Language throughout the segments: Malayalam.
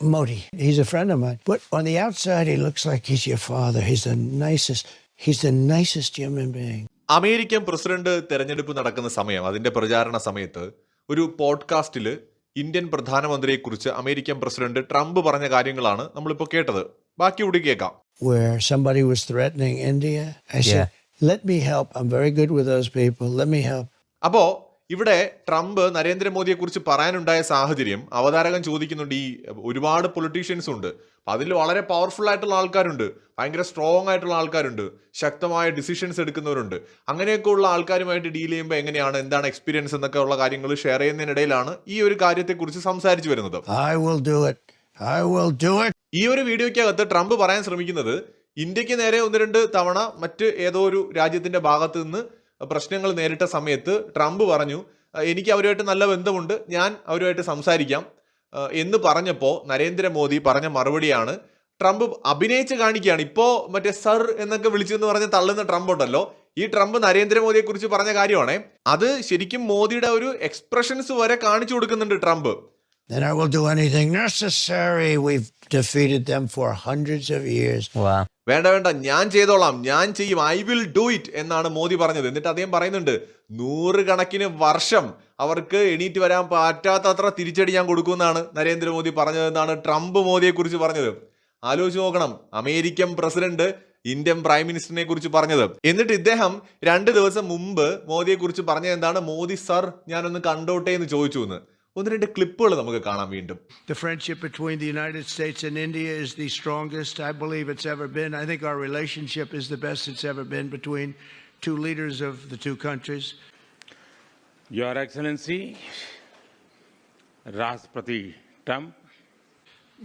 Modi. He's a friend of mine. But on the outside, he looks like he's your father. He's the nicest. He's the nicest human being. American president തെരഞ്ഞെടുപ്പ് നടക്കുന്ന സമയം അതിന്റെ പ്രചാരണ സമയത്ത് ഒരു പോഡ്കാസ്റ്റിൽ ഇന്ത്യൻ പ്രധാനമന്ത്രിയെക്കുറിച്ച് അമേരിക്കൻ പ്രസിഡന്റ് ട്രംപ് പറഞ്ഞ കാര്യങ്ങളാണ് നമ്മളിപ്പോൾ കേട്ടത് ബാക്കി കൂടി കേൾക്കാം Where somebody was threatening India, I said, "Let me help. I'm very good with those people. Let me help." അപ്പോ ഇവിടെ ട്രംപ് നരേന്ദ്രമോദിയെക്കുറിച്ച് പറയാനുണ്ടായ സാഹചര്യം അവതാരകൻ ചോദിക്കുന്നുണ്ട് ഈ ഒരുപാട് പൊളിറ്റീഷ്യൻസ് ഉണ്ട്. അതിൽ വളരെ പവർഫുൾ ആയിട്ടുള്ള ആൾക്കാരുണ്ട്. ഭയങ്കര സ്ട്രോങ് ആയിട്ടുള്ള ആൾക്കാരുണ്ട്. ശക്തമായ ഡിസിഷൻസ് എടുക്കുന്നവരുണ്ട്. അങ്ങനെയൊക്കെ ഉള്ള ആൾക്കാരുമായിട്ട് ഡീൽ ചെയ്യുമ്പോൾ എങ്ങനെയാണ് എന്താണ് എക്സ്പീരിയൻസ് എന്നൊക്കെ ഉള്ള കാര്യങ്ങൾ ഷെയർ ചെയ്യുന്നതിനിടയിലാണ് ഈ ഒരു കാര്യത്തെക്കുറിച്ച് സംസാരിച്ചു വരുന്നത്. ഈ ഒരു വീഡിയോയ്ക്കകത്ത് ട്രംപ് പറയാൻ ശ്രമിക്കുന്നത് ഇന്ത്യയ്ക്ക് നേരെ ഒന്ന് രണ്ട് തവണ മറ്റ് ഏതോ ഒരു രാജ്യത്തിന്റെ ഭാഗത്ത് നിന്ന് പ്രശ്നങ്ങൾ നേരിട്ട സമയത്ത് ട്രംപ് പറഞ്ഞു എനിക്ക് അവരുമായിട്ട് നല്ല ബന്ധമുണ്ട് ഞാൻ അവരുമായിട്ട് സംസാരിക്കാം. എന്ന് പറഞ്ഞപ്പോൾ നരേന്ദ്രമോദി പറഞ്ഞ മറുപടിയാണ് ട്രംപ് അഭിനയിച്ച് കാണിക്കുകയാണ്. ഇപ്പോൾ മറ്റേ സർ എന്നൊക്കെ വിളിച്ചെന്ന് പറഞ്ഞ് തള്ളുന്ന ട്രംപ് ഉണ്ടല്ലോ ഈ ട്രംപ് നരേന്ദ്രമോദിയെ കുറിച്ച് പറഞ്ഞ കാര്യമാണേ അത് ശരിക്കും മോദിയുടെ ഒരു എക്സ്പ്രഷൻസ് വരെ കാണിച്ചു കൊടുക്കുന്നുണ്ട് Trump. Then I will do anything necessary. We've defeated them for hundreds of years. Wow. വേണ്ട വേണ്ട. ഞാൻ ചെയ്തോളാം. ഞാൻ ചെയ്യും. ഐ വിൽ ഡു ഇറ്റ് എന്നാണ് മോദി പറഞ്ഞത്. എന്നിട്ട് അദ്ദേഹം പറയുന്നുണ്ട് നൂറുകണക്കിന് വർഷം അവർക്ക് എണീറ്റ് വരാൻ പറ്റാത്തത്ര തിരിച്ചടി ഞാൻ കൊടുക്കുമെന്നാണ് നരേന്ദ്രമോദി പറഞ്ഞതെന്നാണ് ട്രംപ് മോദിയെ കുറിച്ച് പറഞ്ഞത്. ആലോചിച്ച് നോക്കണം. അമേരിക്കൻ പ്രസിഡന്റ് ഇന്ത്യൻ പ്രൈം മിനിസ്റ്ററിനെ കുറിച്ച് പറഞ്ഞത്. എന്നിട്ട് ഇദ്ദേഹം രണ്ട് ദിവസം മുമ്പ് മോദിയെ കുറിച്ച് പറഞ്ഞത് എന്താണ് മോദി സർ ഞാനൊന്ന് കണ്ടോട്ടെ എന്ന് ചോദിച്ചു എന്ന്. ഒന്ന് രണ്ട് ക്ലിപ്പുകൾ നമുക്ക് കാണാം വീണ്ടും The friendship between the United States and India is the strongest I believe it's ever been. I think our relationship is the best it's ever been between two leaders of the two countries. Your Excellency, Rashtrapati Trump,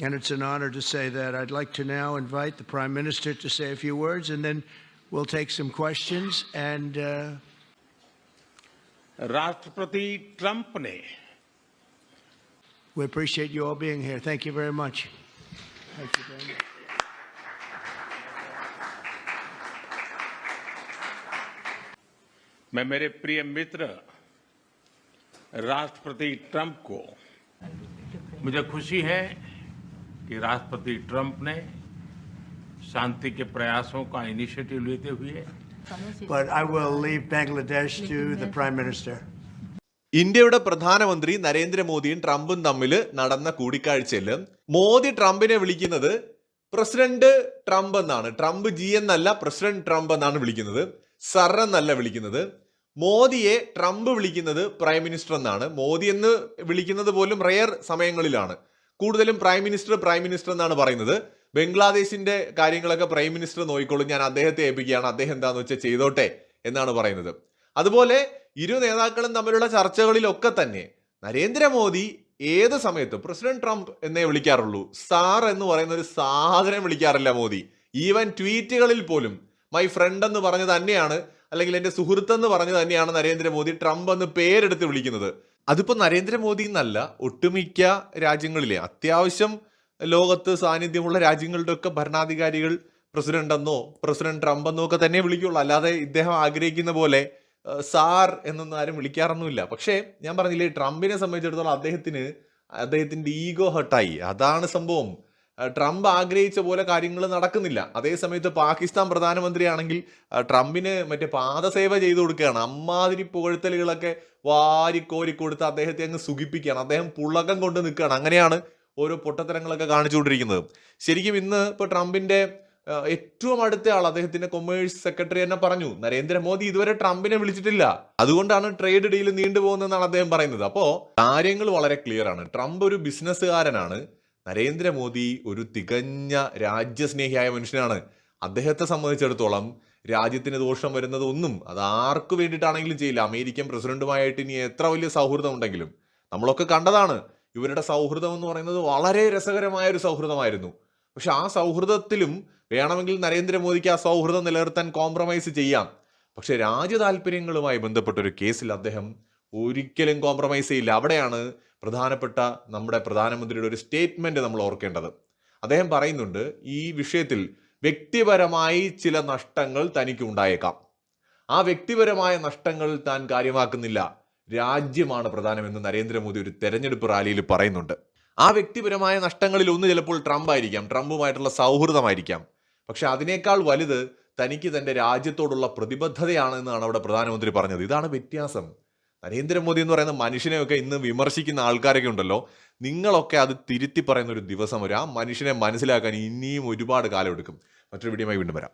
And it's an honor to say that. I'd like to now invite the Prime Minister to say a few words, and then we'll take some questions. And uh, राष्ट्रपति ट्रंप ने we appreciate you all being here. Thank you very much. Thank you very much. मैं मेरे प्रिय मित्र राष्ट्रपति ट्रंप को मुझे खुशी है कि राष्ट्रपति ट्रंप ने शांति के प्रयासों का इनिशिएटिव लेते हुए But I will leave Bangladesh to the Prime Minister. ഇന്ത്യയുടെ പ്രധാനമന്ത്രി നരേന്ദ്രമോദിയും ട്രംപും തമ്മിൽ നടന്ന കൂടിക്കാഴ്ചയിൽ മോദി ട്രംപിനെ വിളിക്കുന്നത് പ്രസിഡന്റ് ട്രംപ് എന്നാണ്. ട്രംപ് ജി എന്നല്ല പ്രസിഡന്റ് ട്രംപ് എന്നാണ് വിളിക്കുന്നത്. സർ എന്നല്ല വിളിക്കുന്നത്. മോദിയെ ട്രംപ് വിളിക്കുന്നത് പ്രൈം മിനിസ്റ്റർ എന്നാണ്. മോദി എന്ന് വിളിക്കുന്നത് പോലും റെയർ സമയങ്ങളിലാണ്. കൂടുതലും പ്രൈം മിനിസ്റ്റർ പ്രൈം മിനിസ്റ്റർ എന്നാണ് പറയുന്നത്. ബംഗ്ലാദേശിന്റെ കാര്യങ്ങളൊക്കെ പ്രൈം മിനിസ്റ്റർ നോക്കിക്കോളും ഞാൻ അദ്ദേഹത്തെ ഏൽപ്പിക്കുകയാണ്. അദ്ദേഹം എന്താണെന്ന് വെച്ചാൽ ചെയ്തോട്ടെ എന്നാണ് പറയുന്നത്. അതുപോലെ ഇരു നേതാക്കളും തമ്മിലുള്ള ചർച്ചകളിലൊക്കെ തന്നെ നരേന്ദ്രമോദി ഏത് സമയത്തും പ്രസിഡന്റ് ട്രംപ് എന്നേ വിളിക്കാറുള്ളൂ സാർ എന്ന് പറയുന്ന ഒരു സാധനം വിളിക്കാറില്ല മോദി. ഈവൻ ട്വീറ്റുകളിൽ പോലും മൈ ഫ്രണ്ട് എന്ന് പറഞ്ഞു തന്നെയാണ് അല്ലെങ്കിൽ എന്റെ സുഹൃത്ത് എന്ന് പറഞ്ഞു തന്നെയാണ് നരേന്ദ്രമോദി ട്രംപ് എന്ന് പേരെടുത്ത് വിളിക്കുന്നത്. അതിപ്പോ നരേന്ദ്രമോദി എന്നല്ല ഒട്ടുമിക്ക രാജ്യങ്ങളിലെ അത്യാവശ്യം ലോകത്ത് സാന്നിധ്യമുള്ള രാജ്യങ്ങളുടെ ഒക്കെ ഭരണാധികാരികൾ പ്രസിഡന്റ് എന്നോ പ്രസിഡന്റ് ട്രംപ് എന്നോ ഒക്കെ തന്നെ വിളിക്കുള്ളൂ. അല്ലാതെ ഇദ്ദേഹം ആഗ്രഹിക്കുന്ന പോലെ സാർ എന്നൊന്നും ആരും വിളിക്കാറൊന്നുമില്ല. പക്ഷേ ഞാൻ പറഞ്ഞില്ലേ ട്രംപിനെ സംബന്ധിച്ചിടത്തോളം അദ്ദേഹത്തിന് അദ്ദേഹത്തിന്റെ ഈഗോ ഹർട്ടായി. അതാണ് സംഭവം. ട്രംപ് ആഗ്രഹിച്ച പോലെ കാര്യങ്ങൾ നടക്കുന്നില്ല. അതേസമയത്ത് പാകിസ്ഥാൻ പ്രധാനമന്ത്രിയാണെങ്കിൽ ട്രംപിന് മറ്റേ പാദസേവ ചെയ്തു കൊടുക്കുകയാണ്. അമ്മാതിരി പുകഴ്ത്തലുകളൊക്കെ വാരിക്കോരി കൊടുത്ത് അദ്ദേഹത്തെ അങ്ങ് സുഖിപ്പിക്കുകയാണ്. അദ്ദേഹം പുളകം കൊണ്ട് നിൽക്കുകയാണ്. അങ്ങനെയാണ് ഓരോ പൊട്ടത്തരങ്ങളൊക്കെ കാണിച്ചുകൊണ്ടിരിക്കുന്നത്. ശരിക്കും ഇന്ന് ഇപ്പോൾ ട്രംപിന്റെ ആ, ഏറ്റവും അടുത്ത ആൾ അദ്ദേഹത്തിന്റെ കൊമേഴ്സ് സെക്രട്ടറി തന്നെ പറഞ്ഞു നരേന്ദ്രമോദി ഇതുവരെ ട്രംപിനെ വിളിച്ചിട്ടില്ല. അതുകൊണ്ടാണ് ട്രേഡ് ഡീൽ നീണ്ടുപോകുന്നതെന്നാണ് അദ്ദേഹം പറയുന്നത്. അപ്പോ കാര്യങ്ങൾ വളരെ ക്ലിയർ ആണ്. ട്രംപ് ഒരു ബിസിനസ്സുകാരനാണ് നരേന്ദ്രമോദി ഒരു തികഞ്ഞ രാജ്യസ്നേഹിയായ മനുഷ്യനാണ്. അദ്ദേഹത്തെ സംബന്ധിച്ചിടത്തോളം രാജ്യത്തിന് ദോഷം വരുന്നത് ഒന്നും അത് ആർക്ക് വേണ്ടിയിട്ടാണെങ്കിലും ചെയ്യില്ല. അമേരിക്കൻ പ്രസിഡന്റുമായിട്ട് ഇനി എത്ര വലിയ സൗഹൃദം ഉണ്ടെങ്കിലും നമ്മളൊക്കെ കണ്ടതാണ് ഇവരുടെ സൗഹൃദം എന്ന് പറയുന്നത് വളരെ രസകരമായ ഒരു സൗഹൃദമായിരുന്നു. പക്ഷെ ആ സൗഹൃദത്തിലും വേണമെങ്കിൽ നരേന്ദ്രമോദിക്ക് ആ സൗഹൃദം നിലനിർത്താൻ കോംപ്രമൈസ് ചെയ്യാം. പക്ഷെ രാജ്യ താല്പര്യങ്ങളുമായി ബന്ധപ്പെട്ട ഒരു കേസിൽ അദ്ദേഹം ഒരിക്കലും കോംപ്രമൈസ് ചെയ്യില്ല. അവിടെയാണ് പ്രധാനപ്പെട്ട നമ്മുടെ പ്രധാനമന്ത്രിയുടെ ഒരു സ്റ്റേറ്റ്മെന്റ് നമ്മൾ ഓർക്കേണ്ടത്. അദ്ദേഹം പറയുന്നുണ്ട് ഈ വിഷയത്തിൽ വ്യക്തിപരമായി ചില നഷ്ടങ്ങൾ തനിക്ക് ഉണ്ടായേക്കാം. ആ വ്യക്തിപരമായ നഷ്ടങ്ങൾ താൻ കാര്യമാക്കുന്നില്ല. രാജ്യമാണ് പ്രധാനമെന്ന് നരേന്ദ്രമോദി ഒരു തെരഞ്ഞെടുപ്പ് റാലിയിൽ പറയുന്നുണ്ട്. ആ വ്യക്തിപരമായ നഷ്ടങ്ങളിൽ ഒന്ന് ചിലപ്പോൾ ട്രംപ് ആയിരിക്കാം ട്രംപുമായിട്ടുള്ള സൗഹൃദമായിരിക്കാം. പക്ഷെ അതിനേക്കാൾ വലുത് തനിക്ക് തന്റെ രാജ്യത്തോടുള്ള പ്രതിബദ്ധതയാണ് എന്നാണ് അവിടെ പ്രധാനമന്ത്രി പറഞ്ഞത്. ഇതാണ് വ്യത്യാസം. നരേന്ദ്രമോദി എന്ന് പറയുന്ന മനുഷ്യനെയൊക്കെ ഇന്ന് വിമർശിക്കുന്ന ആൾക്കാരൊക്കെ ഉണ്ടല്ലോ. നിങ്ങളൊക്കെ അത് തിരുത്തി പറയുന്ന ഒരു ദിവസം വരും. ആ മനുഷ്യനെ മനസ്സിലാക്കാൻ ഇനിയും ഒരുപാട് കാലം എടുക്കും മറ്റൊരു വീഡിയോമായി വീണ്ടും വരാം.